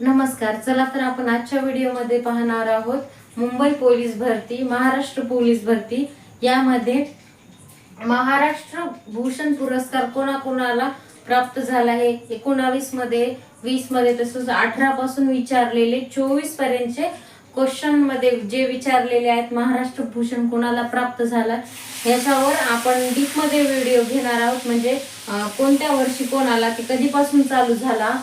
नमस्कार चला तर आपण आजच्या व्हिडिओमध्ये पाहणार आहोत मुंबई पोलीस भरती महाराष्ट्र पोलीस भरती. यामध्ये महाराष्ट्र भूषण पुरस्कार कोणाकोणाला प्राप्त झाला आहे? एकोणावीसमध्ये वीसमध्ये तसंच अठरा पासून विचारलेले चोवीस पर्यंतचे क्वेश्चनमध्ये जे विचारलेले आहेत महाराष्ट्र भूषण कोणाला प्राप्त झाला? याच्यावर आपण डीपमध्ये व्हिडिओ घेणार आहोत. म्हणजे कोणत्या वर्षी कोणाला ते कधीपासून चालू झाला?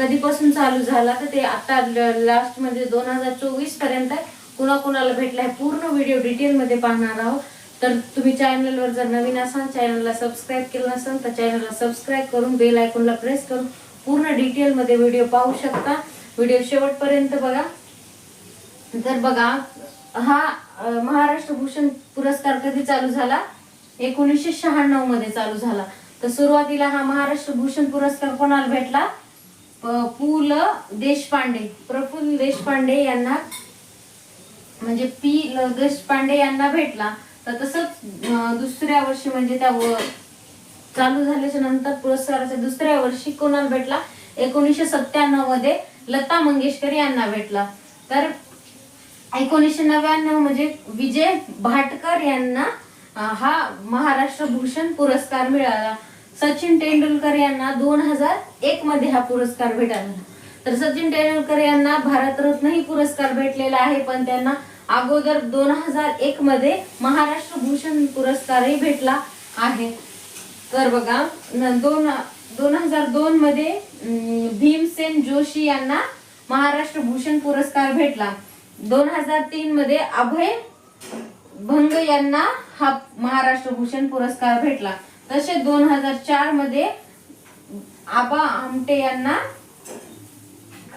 कधीपासून चालू झाला तर ते आता लास्ट म्हणजे दोन हजार चोवीसपर्यंत कुणा कुणाला भेटला आहे पूर्ण व्हिडिओ डिटेल मध्ये पाहणार आहोत. तर तुम्ही चॅनलवर जर नवीन असाल चॅनलला सबस्क्राईब केलं नसाल तर चॅनलला सबस्क्राईब करून बेल आयकॉनला प्रेस करून पूर्ण डिटेल मध्ये व्हिडिओ पाहू शकता. व्हिडिओ शेवटपर्यंत बघा. तर बघा हा महाराष्ट्र भूषण पुरस्कार कधी चालू झाला? एकोणीसशे शहाण्णवमध्ये चालू झाला. तर सुरुवातीला हा महाराष्ट्र भूषण पुरस्कार कोणाला भेटला? पु ल देशपांडे प्रफुल्ल देशपांडे यांना म्हणजे पी ल देशपांडे यांना भेटला. तर तसंच दुसऱ्या वर्षी म्हणजे त्या चालू झाल्याच्यानंतर पुरस्काराच्या दुसऱ्या वर्षी कोणाला भेटला? एकोणीसशे सत्त्याण्णवमध्ये लता मंगेशकर यांना भेटला. तर एकोणीसशे नव्याण्णव म्हणजे विजय भाटकर यांना हा महाराष्ट्र भूषण पुरस्कार मिळाला. सचिन तेंडुलकर यांना दोन हजार एक मध्ये हा पुरस्कार भेटला. तर सचिन तेंडुलकर यांना भारतरत्न ही पुरस्कार भेटलेला आहे पण त्यांना अगोदर दोन हजार एक मध्ये महाराष्ट्र भूषण पुरस्कारही भेटला आहे. तर बघा दोन दोन हजार दोन मध्ये भीमसेन जोशी यांना महाराष्ट्र भूषण पुरस्कार भेटला. दोन हजार तीन मध्ये अभय भंग यांना हा महाराष्ट्र भूषण पुरस्कार भेटला. तसे दोन हजार चारमध्ये आबा आमटे यांना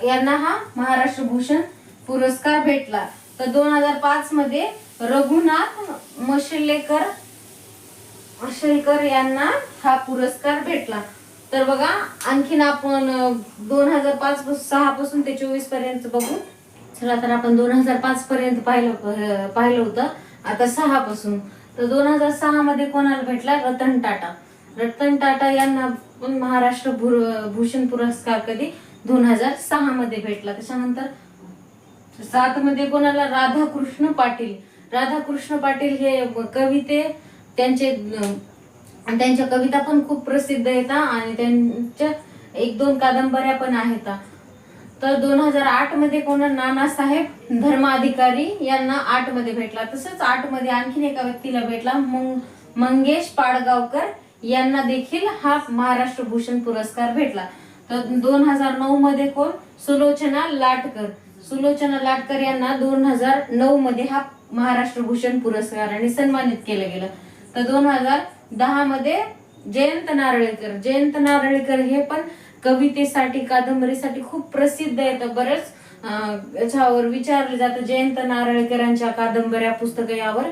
यांना हा महाराष्ट्र भूषण पुरस्कार भेटला. तर दोन हजार पाच मध्ये रघुनाथ मशलेकर मशेलकर यांना हा पुरस्कार भेटला. तर बघा आणखीन आपण दोन हजार पाच सहा पासून ते चोवीसपर्यंत बघू. चला तर आपण दोन हजार पाच पर्यंत पाहिलं पाहिलं होतं. आता सहा पासून. तर दोन हजार सहा मध्ये कोणाला भेटला? रतन टाटा. रतन टाटा यांना पण महाराष्ट्र भूषण पुरस्कार कधी? दोन हजार सहा मध्ये भेटला. त्याच्यानंतर सात मध्ये कोणाला? राधाकृष्ण पाटील. राधाकृष्ण पाटील हे कविते. त्यांचे त्यांच्या कविता पण खूप प्रसिद्ध आहेत आणि त्यांच्या एक दोन कादंबऱ्या पण आहेत तर दोन हजार आठमध्ये कोणा नानासाहेब धर्माधिकारी यांना आठमध्ये भेटला. तसंच आठमध्ये आणखीन एका व्यक्तीला भेटला मंग मंगेश पाडगावकर यांना देखील हा महाराष्ट्र भूषण पुरस्कार भेटला. तर दोन हजार नऊ मध्ये कोण? सुलोचना लाटकर. सुलोचना लाटकर यांना दोन हजार नऊ मध्ये हा महाराष्ट्र भूषण पुरस्काराने सन्मानित केलं गेलं. तर दोन हजार दहा मध्ये जयंत नारळीकर. जयंत नारळीकर हे पण कवितेसाठी कादंबरीसाठी खूप प्रसिद्ध आहेत. बरेच याच्यावर विचारलं जातं. जयंत नारळीकरांच्या कादंबऱ्या पुस्तकं यावर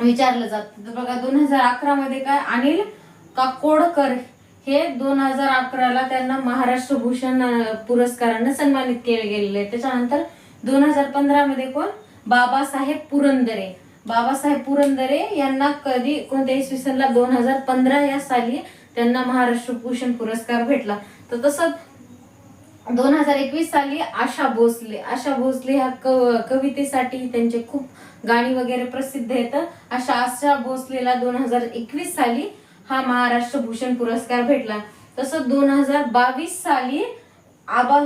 विचारलं जातं. बघा दोन हजार अकरा मध्ये काय अनिल काकोडकर हे दोन हजार अकराला त्यांना महाराष्ट्र भूषण पुरस्कारानं सन्मानित केले गेलेले त्याच्यानंतर दोन हजार पंधरा मध्ये कोण? बाबासाहेब पुरंदरे. बाबासाहेब पुरंदरे यांना कधी कोणत्या इसवी सनला दोन हजार पंधरा या साली त्यांना महाराष्ट्र भूषण पुरस्कार भेटला. तर तसंच दोन हजार एकवीस साली आशा भोसले आशा भोसले ह्या कव कवितेसाठी त्यांचे खूप गाणी वगैरे प्रसिद्ध आहेत. अशा आशा भोसलेला दोन हजार एकवीस साली हा महाराष्ट्र भूषण पुरस्कार भेटला. तसंच दोन हजार बावीस साली आबा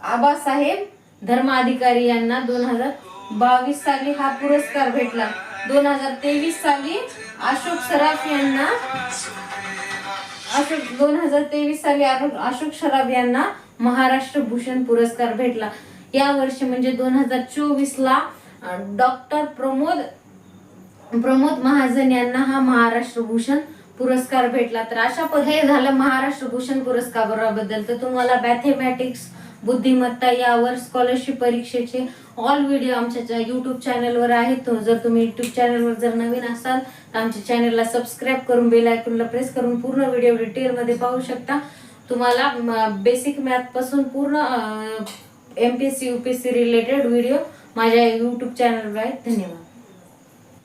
आबासाहेब धर्माधिकारी यांना दोन हजार बावीस साली हा पुरस्कार भेटला. दोन हजार तेवीस साली अशोक सराफ यांना अशोक दोन हजार तेवीस साली अशोक सराफ यांना महाराष्ट्र भूषण पुरस्कार भेटला. या वर्षी म्हणजे दोन हजार चोवीस ला डॉक्टर प्रमोद प्रमोद महाजन यांना हा महाराष्ट्र भूषण पुरस्कार भेटला. तर अशा पद्धतीने झालं महाराष्ट्र भूषण पुरस्काराबद्दल. तर तुम्हाला मॅथेमॅटिक्स बुद्धिमत्ता यावर स्कॉलरशिप परीक्षेचे ऑल व्हिडिओ आमच्या युट्यूब चॅनलवर आहेत. तो जर तुम्ही युट्यूब चॅनलवर जर नवीन असाल तर आमच्या चॅनलला सबस्क्राईब करून बेल आयकॉनला प्रेस करून पूर्ण व्हिडिओ डिटेलमध्ये पाहू शकता. तुम्हाला बेसिक मॅथपासून पूर्ण M P S C U P S C related video माझ्या युट्यूब चॅनलवर आहेत. धन्यवाद.